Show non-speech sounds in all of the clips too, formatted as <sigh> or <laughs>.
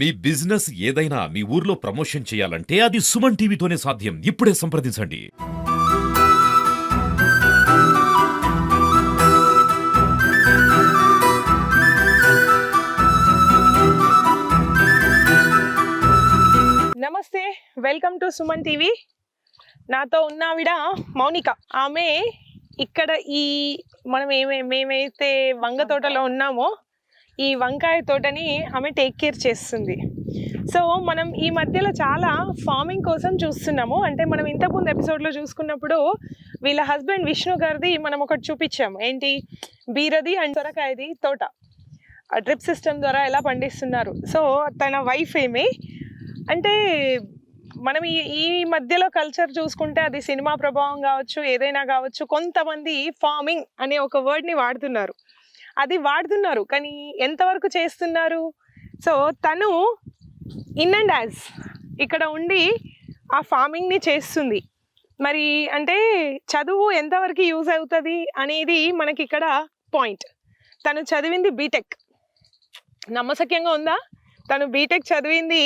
మీ business ఏదైనా మీ ఊర్లో promotion చేయాలంటే అది సుమన్ టీవీతోనే సాధ్యం. ఇప్పుడే సంప్రదించండి. నమస్తే వెల్కమ్ టు సుమన్ టీవీ. నాతో ఉన్న ఆవిడ మౌనిక. ఆమె ఇక్కడ ఈ మనం ఏమే మేమైతే వంగ తోటలో ఉన్నామో ఈ వంకాయ తోటని ఆమె టేక్ కేర్ చేస్తుంది. సో మనం ఈ మధ్యలో చాలా ఫార్మింగ్ కోసం చూస్తున్నాము. అంటే మనం ఇంతకుముందు ఎపిసోడ్లో చూసుకున్నప్పుడు వీళ్ళ హస్బెండ్ విష్ణు గారిది మనం ఒకటి చూపించాము. ఏంటి? బీరది అండ్ సొరకాయది తోట. డ్రిప్ సిస్టమ్ ద్వారా ఎలా పండిస్తున్నారు? సో తన వైఫ్ ఏమి? అంటే మనం ఈ ఈ మధ్యలో కల్చర్ చూసుకుంటే అది సినిమా ప్రభావం కావచ్చు ఏదైనా కావచ్చు కొంతమంది ఫార్మింగ్ అనే ఒక వర్డ్ని వాడుతున్నారు. అది వాడుతున్నారు. కానీ ఎంతవరకు చేస్తున్నారు? సో తను ఇన్ అండ్ యాజ్ ఇక్కడ ఉండి ఆ ఫార్మింగ్ని చేస్తుంది. మరి అంటే చదువు ఎంతవరకు యూజ్ అవుతుంది అనేది మనకి ఇక్కడ పాయింట్ తను చదివింది బీటెక్ నమ్మశక్యంగా ఉందా? తను బీటెక్ చదివింది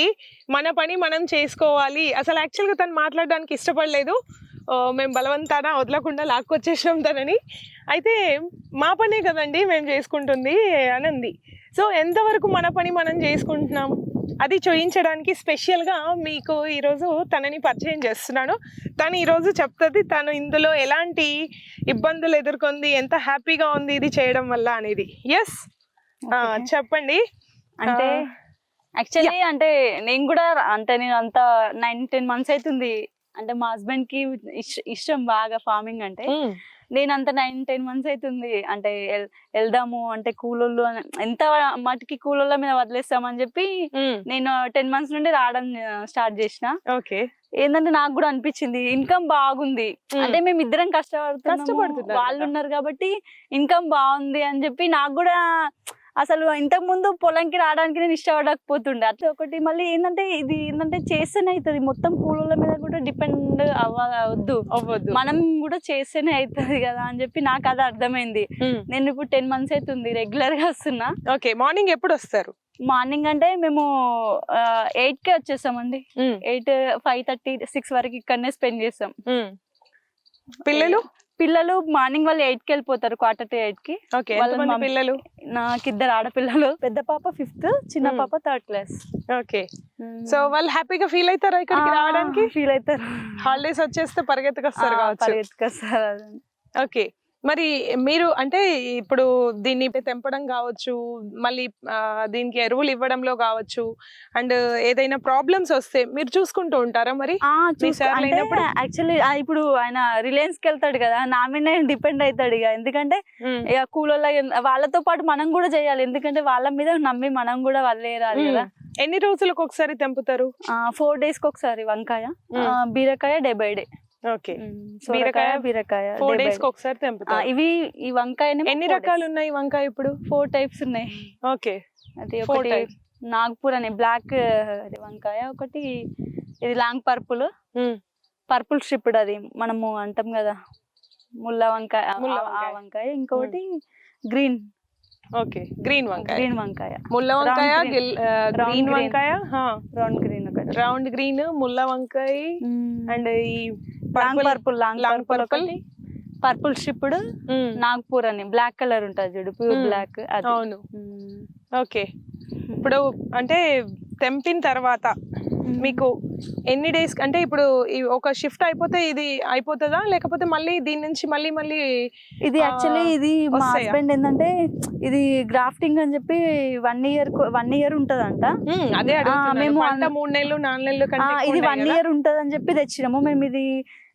మన పని మనం చేసుకోవాలి. అసలు యాక్చువల్గా తను మాట్లాడడానికి ఇష్టపడలేదు. మేము బలవంతాన వదలకుండా లాక్కొచ్చేసాం తనని. అయితే మా పనే కదండి మేము చేసుకుంటుంది అని అంది. సో ఎంతవరకు మన పని మనం చేసుకుంటున్నాం? అది చూయించడానికి స్పెషల్గా మీకు ఈరోజు తనని పరిచయం చేస్తున్నాను. తను ఈరోజు చెప్తుంది తను ఇందులో ఎలాంటి ఇబ్బందులు ఎదుర్కొంది ఎంత హ్యాపీగా ఉంది ఇది చేయడం వల్ల అనేది. ఎస్. చెప్పండి. అంటే యాక్చువల్లీ అంటే నేను కూడా అంటే నేను అంత నైన్ టెన్ మంత్స్ అవుతుంది అంటే మా హస్బెండ్కి ఇష్- ఇష్టం బాగా ఫార్మింగ్ అంటే నేను అంత నైన్ టెన్ మంత్స్ అవుతుంది అంటే వెళ్దాము అంటే కూలోళ్ళు ఎంత మటుకి కూలోళ్ళ మీద వదిలేస్తామని చెప్పి నేను టెన్ మంత్స్ నుండి రావడం స్టార్ట్ చేసిన. ఓకే. ఏంటంటే నాకు కూడా అనిపించింది ఇన్కమ్ బాగుంది. అంటే మేము ఇద్దరం కష్టపడుతున్నారు వాళ్ళు. ఉన్నారు కాబట్టి ఇన్కమ్ బాగుంది అని చెప్పి నాకు కూడా అసలు ఇంతకు ముందు పొలంకి రావడానికి నేను ఇష్టపడకపోతుండే. అట్లా ఒకటి మళ్ళీ ఏంటంటే ఇది ఏంటంటే చేస్తేనే అవుతుంది మొత్తం కూలీల మీద కూడా డిపెండ్ అవ్వద్దు అవ్వద్దు మనం కూడా చేస్తేనే అవుతుంది కదా అని చెప్పి నాకు అది అర్థమైంది. నేను ఇప్పుడు టెన్ మంత్స్ అవుతుంది రెగ్యులర్గా వస్తున్నా. ఓకే మార్నింగ్ ఎప్పుడు వస్తారు? మార్నింగ్ అంటే మేము ఎయిట్ కే వచ్చేస్తామండి. మ్, ఎయిట్ ఫైవ్ థర్టీ సిక్స్ వరకు ఇక్కడనే స్పెండ్ చేస్తాం. పిల్లలు? పిల్లలు మార్నింగ్ వాళ్ళు ఎయిట్కి వెళ్ళిపోతారు క్వార్టర్ టు ఎయిట్కి ఓకే వాళ్ళ పిల్లలు? నాకు ఇద్దరు ఆడపిల్లలు. పెద్ద పాప ఫిఫ్త్ చిన్న. పాప థర్డ్ క్లాస్. ఓకే. సో వాళ్ళు హ్యాపీగా ఫీల్ అవుతారా ఇక్కడికి రావడానికి? ఫీల్ అవుతారు. హాలిడేస్ వచ్చేస్తే పరిగెత్తుకొస్తారు కావచ్చు. పరిగెత్తుకొస్తారు. ఓకే. మరి మీరు అంటే ఇప్పుడు దీన్ని తెంపడం కావచ్చు మళ్ళీ దీనికి ఎరువులు ఇవ్వడంలో కావచ్చు అండ్ ఏదైనా ప్రాబ్లమ్స్ వస్తే మీరు చూసుకుంటూ ఉంటారా మరి? యాక్చువల్లీ ఇప్పుడు ఆయన రిలయన్స్కి వెళ్తాడు కదా నా మీద డిపెండ్ అవుతాడు ఇక ఎందుకంటే ఇక కూలోళ్ళ వాళ్ళతో పాటు మనం కూడా చేయాలి. ఎందుకంటే వాళ్ళ మీద నమ్మి మనం కూడా వదిలేయాలి కదా. ఎన్ని రోజులకు ఒకసారి తెంపుతారు ఫోర్ డేస్కి ఒకసారి వంకాయ బీరకాయ డెబ్బై డే. ఓకే. బీరకాయ బీరకాయ ఫోర్ డేస్కి ఒకసారి తెంపుతారు ఇవి ఈ వంకాయ ఎన్ని రకాలు ఉన్నాయి వంకాయ ఇప్పుడు? ఫోర్ టైప్స్ ఉన్నాయి. ఓకే. అది ఒకటి. నాగ్పూర్ అనే బ్లాక్ వంకాయ ఒకటి ఇది లాంగ్ పర్పుల్. పర్పుల్ స్ట్రిప్డ్ అది మనము అంటాం కదా. ముల్ల వంకాయ వంకాయ. ఇంకొకటి గ్రీన్. ఓకే. గ్రీన్ వంకాయ. గ్రీన్ వంకాయ. ముల్ల వంకాయ గ్రీన్. వంకాయ రౌండ్ గ్రీన్ ఒకటి. రౌండ్ గ్రీన్ ముల్ల వంకాయ అండ్ ఈ long purple long long purple purple? మ్, నాగ్పూర్ అని. బ్లాక్ కలర్ ఉంటుంది చూడు ప్యూర్. బ్లాక్ అవును. ఓకే. ఇప్పుడు అంటే తెంపిన తర్వాత మీకు ఎన్ని డేస్ అంటే ఇప్పుడు ఒక షిఫ్ట్ అయిపోతే ఇది అయిపోతుందా? లేకపోతే మళ్ళీ దీని నుంచి మళ్ళీ మళ్ళీ ఇది యాక్చువల్లీ ఇది మా? హస్బెండ్ ఏంటంటే ఇది గ్రాఫ్టింగ్ అని చెప్పి వన్ ఇయర్ వన్ ఇయర్ ఉంటదంట. మ్, అదే. మేము మూడు నెలలు నాలుగు నెలలు ఇది వన్? ఇయర్ ఉంటది అని చెప్పి తెచ్చినాము. మేము ఇది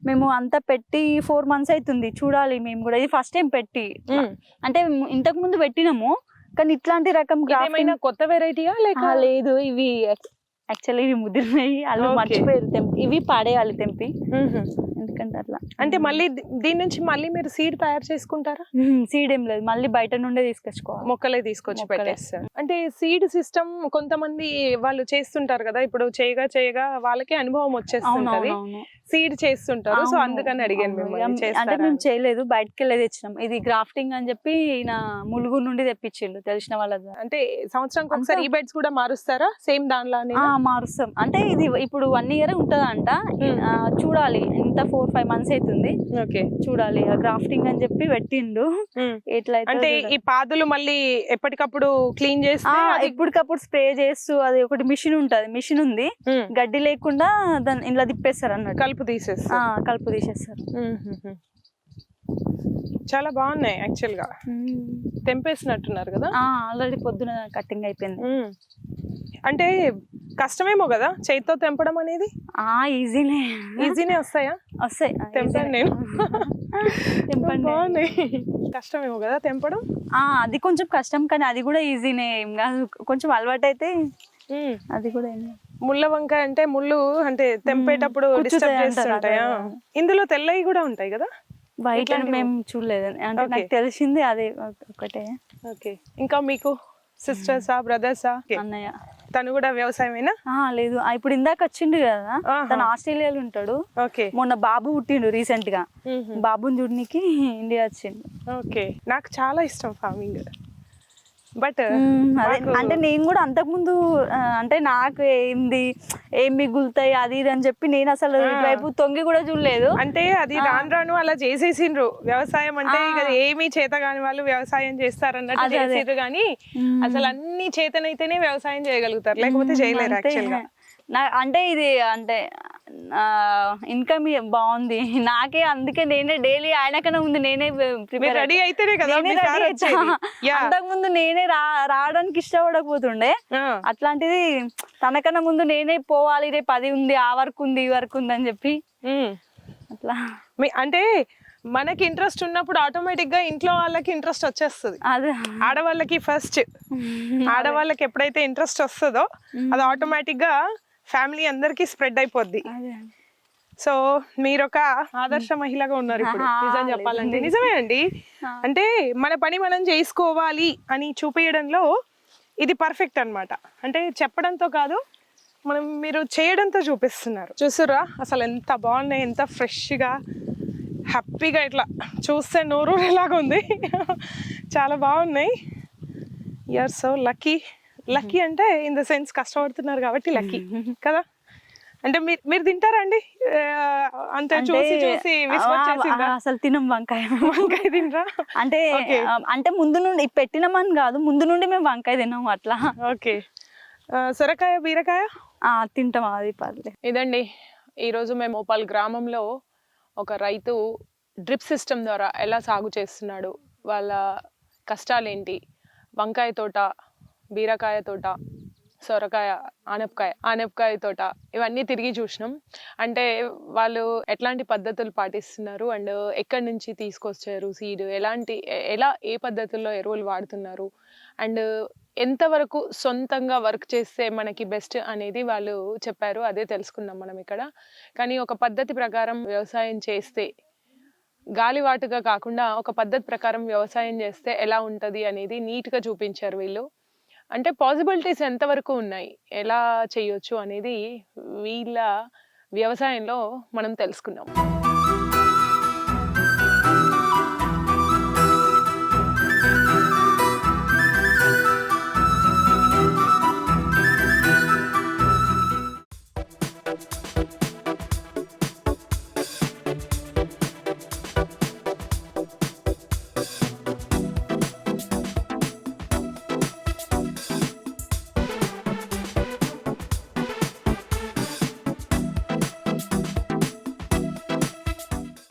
మేము అంతా పెట్టి ఫోర్ మంత్స్ అవుతుంది చూడాలి మేము కూడా. ఇది ఫస్ట్ టైం పెట్టి. అంటే ఇంతకు ముందు పెట్టినాము. కానీ ఇట్లాంటి రకం కొత్త వెరైటీయా లేక లేదు. ఇవి యాక్చువల్లీ ఇవి ముదిరినాయి Okay. మర్చిపోయారు తెంపి ఇవి పాడేయాలి తెంపి. ఎందుకంటే అట్లా. అంటే మళ్ళీ దీని నుంచి మళ్ళీ మీరు సీడ్ తయారు చేసుకుంటారా? సీడ్ ఏం లేదు. మళ్ళీ బయట నుండే తీసుకొచ్చుకోవాలి. మొక్కలే తీసుకొచ్చి. పెట్టేస్తారు. అంటే సీడ్ సిస్టమ్ కొంతమంది వాళ్ళు చేస్తుంటారు కదా ఇప్పుడు చేయగా చేయగా వాళ్ళకి అనుభవం వచ్చేస్తుంటది. అవునవునవును. సీడ్ చేస్తుంటారు. సో అందుకని అడిగాను. మిమ్మల్ని అంటే మేము. చేయలేదు బయటకి వెళ్ళి తెచ్చినాం. ఇది గ్రాఫ్టింగ్ అని చెప్పి ఈయన ములుగు నుండి తెప్పించిండు తెలిసిన వాళ్ళ. అంటే సంవత్సరానికి ఒకసారి ఈ బెడ్స్ కూడా మారుస్తారా? సేమ్ దానిలానే మారుస్తాం. అంటే ఇది ఇప్పుడు వన్ ఇయర్ ఉంటదంట. Hmm. చూడాలి. ఇంత ఫోర్ ఫైవ్ మంత్స్ అవుతుంది ఓకే. చూడాలి. గ్రాఫ్టింగ్ అని చెప్పి పెట్టిండు. ఎట్లా అవుతుందో అంటే. ఈ పాదులు మళ్ళీ ఎప్పటికప్పుడు క్లీన్ అది- ఇప్పటికప్పుడు స్ప్రే చేస్తూ అది ఒకటి మిషన్ ఉంటది. మిషన్ ఉంది. ఉమ్, గడ్డి లేకుండా దాన్ని ఇలా తిప్పేస్తారు అన్నట్టు. కలుపు తీసేస్తారు. కలుపు తీసేస్తారు. చాలా బాగున్నాయి యాక్చువల్గా. తెంపేసినట్టున్నారు కదా? ఆల్రెడీ పొద్దున కటింగ్ అయిపోయింది. అంటే కష్టమేమో కదా? చేతితో తెంపడం అనేది? ఈజీనే. ఈజీనే వస్తాయా? వస్తాయి. తెంపాను. నేను. <laughs> తెంపండి. బాగున్నాయి. కష్టమేమో కదా తెంపడం? ఆ, అది కొంచెం కష్టం కానీ అది కూడా ఈజీనే. ఏం కాదు కొంచెం అలవాటు అయితే. అది కూడా ఏం కాదు. ముళ్ళ వంకాయ అంటే ముళ్ళు అంటే తెంపేటప్పుడు. డిస్టర్బ్ చేస్తుంటాయా. ఇందులో తెల్లవి కూడా ఉంటాయి కదా? బయట ఇట్లాంటివి- మేము చూడలేదు. అంటే. నాకు తెలిసింది అదే ఒక- ఒకటే. ఓకే. ఇంకా మీకు సిస్టర్సా బ్రదర్సా? అన్నయ్య. తను కూడా వ్యవసాయమేనా? లేదు. ఇప్పుడు ఇందాక వచ్చిండు కదా. తను ఆస్ట్రేలియాలో ఉంటాడు. ఓకే. మొన్న బాబు పుట్టిండు రీసెంట్గా. బాబుని చూడనికి <laughs> ఇండియా వచ్చిండు. ఓకే. నాకు చాలా ఇష్టం ఫార్మింగ్ బట్ అంటే నేను కూడా అంతకుముందు అంటే నాకు ఏంది ఏం మిగులుతాయి అది ఇది అని చెప్పి నేను అసలు. ఇటువైపు తొంగి కూడా చూడలేదు అంటే అది. రాను రాను అలా చేసేసిండ్రు వ్యవసాయం అంటే. ఇక ఏమీ చేత కాని వాళ్ళు వ్యవసాయం చేస్తారన్నట్టు అదే, అదే. చేసేది కానీ. అసలు అన్ని చేతనైతేనే వ్యవసాయం చేయగలుగుతారు లేకపోతే చేయలేరు అంతే. యాక్చువల్గా నా- అంటే ఇది అంటే ఇన్కమ్ బాగుంది. నాకే అందుకే నేనే డైలీ ఆయనకన్నా ముందు నేనే ప్రిపేర్ రెడీ అయితేనే కదా మీ సార్ వచ్చేది. Yeah. అంతకు ముందు నేనే రా రావడానికి ఇష్టపడకపోతుండే. అట్లాంటిది తనకన్నా ముందు నేనే పోవాలి రేపు అది ఉంది ఆ వర్క్ ఉంది ఈ వర్క్ ఉంది అని చెప్పి. అట్లా. మీ అంటే మనకి ఇంట్రెస్ట్ ఉన్నప్పుడు ఆటోమేటిక్గా ఇంట్లో వాళ్ళకి ఇంట్రెస్ట్ వచ్చేస్తుంది. అదే. ఆడవాళ్ళకి ఫస్ట్ <laughs> ఆడవాళ్ళకి ఎప్పుడైతే ఇంట్రెస్ట్ వస్తుందో అది ఆటోమేటిక్గా ఫ్యామిలీ అందరికి స్ప్రెడ్ అయిపోద్ది. సో మీరు ఒక ఆదర్శ మహిళగా ఉన్నారు ఇప్పుడు. నిజం చెప్పాలంటే. నిజమే అండి. అంటే మన పని మనం చేసుకోవాలి అని చూపించడంలో ఇది పర్ఫెక్ట్ అన్నమాట. అంటే చెప్పడంతో కాదు మనం మీరు చేయడంతో చూపిస్తున్నారు. చూస్తురా అసలు ఎంత బాగున్నాయి ఎంత ఫ్రెష్గా హ్యాపీగా ఇట్లా చూస్తే నోరు <laughs> ఎలాగా ఉంది చాలా బాగున్నాయి. ఆర్ సో లక్కీ లక్కీ అంటే ఇన్ ద సెన్స్ కష్టపడుతున్నారు కాబట్టి లక్కీ <laughs> కదా? అంటే మీరు మీరు తింటారా అండి? అంతే చూసి చూసి అసలు తినం వంకాయ. వంకాయ తినరా? అంటే అంటే ముందు నుండి పెట్టినామని కాదు ముందు నుండి మేము వంకాయ తిన్నాము అట్లా. ఓకే. సొరకాయ బీరకాయ? తింటాం అది పర్లేదు ఇదండి ఈరోజు మేము మోపాల్ గ్రామంలో ఒక రైతు డ్రిప్ సిస్టమ్ ద్వారా ఎలా సాగు చేస్తున్నాడు వాళ్ళ కష్టాలేంటి వంకాయ తోట బీరకాయ తోట సొరకాయ ఆనపకాయ ఆనపకాయ తోట ఇవన్నీ తిరిగి చూసినాం. అంటే వాళ్ళు ఎట్లాంటి పద్ధతులు పాటిస్తున్నారు? అండ్ ఎక్కడి నుంచి తీసుకొచ్చారు సీడ్ ఎలాంటి ఎలా ఏ పద్ధతుల్లో ఎరువులు వాడుతున్నారు? అండ్ ఎంతవరకు సొంతంగా వర్క్ చేస్తే మనకి బెస్ట్ అనేది వాళ్ళు చెప్పారు. అదే తెలుసుకున్నాం మనం ఇక్కడ. కానీ ఒక పద్ధతి ప్రకారం వ్యవసాయం చేస్తే గాలివాటుగా కాకుండా ఒక పద్ధతి ప్రకారం వ్యవసాయం చేస్తే ఎలా ఉంటుంది అనేది నీట్గా చూపించారు వీళ్ళు. అంటే పాసిబిలిటీస్ ఎంతవరకు ఉన్నాయి? ఎలా చేయొచ్చు అనేది వీళ్ళ వ్యవసాయంలో మనం తెలుసుకున్నాం